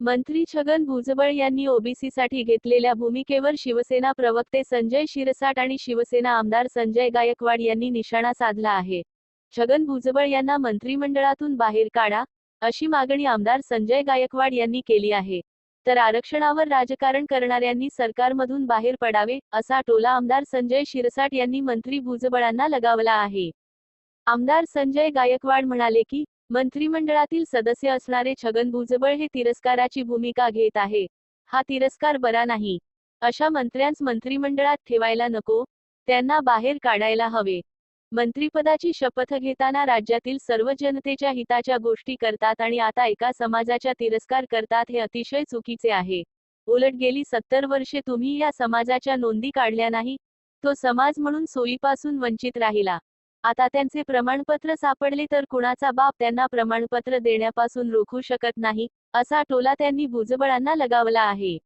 मंत्री छगन भुजबळ यांनी ओबीसीसाठी घेतलेल्या भूमिकेवर शिवसेना प्रवक्ते संजय शिरसाट आणि शिवसेना आमदार संजय गायकवाड यांनी निशाणा साधला आहे. छगन भुजबळ यांना मंत्रिमंडळातून बाहेर काढा अशी मागणी आमदार संजय गायकवाड यांनी केली आहे. तर आरक्षणावर राजकारण करणाऱ्यांनी सरकारमधून बाहेर पडावे असा टोला आमदार संजय शिरसाट यांनी मंत्री भुजबळांना लगावला आहे. आमदार संजय गायकवाड म्हणाले की मंत्रिमंडळातील सदस्य असणारे छगन भुजबळ हे तिरस्काराची भूमिका घेत आहे. हा तिरस्कार बरा नाही. अशा मंत्र्यांस मंत्रिमंडळात ठेवायला नको. त्यांना बाहेर काढायला हवे. मंत्रिपदाची शपथ घेताना राज्यातील सर्व जनतेच्या हिताच्या गोष्टी करतात आणि आता एका समाजाच्या तिरस्कार करतात हे अतिशय चुकीचे आहे. उलट गेली सत्तर वर्षे तुम्ही या समाजाच्या नोंदी काढल्या नाही. तो समाज म्हणून सोयीपासून वंचित राहिला. आता त्यांचे प्रमाणपत्र सापडले तर कुणाचा बाप त्यांना प्रमाणपत्र देण्यापासून रोखू शकत नाही असा टोला त्यांनी भुजबळांना लगावला आहे.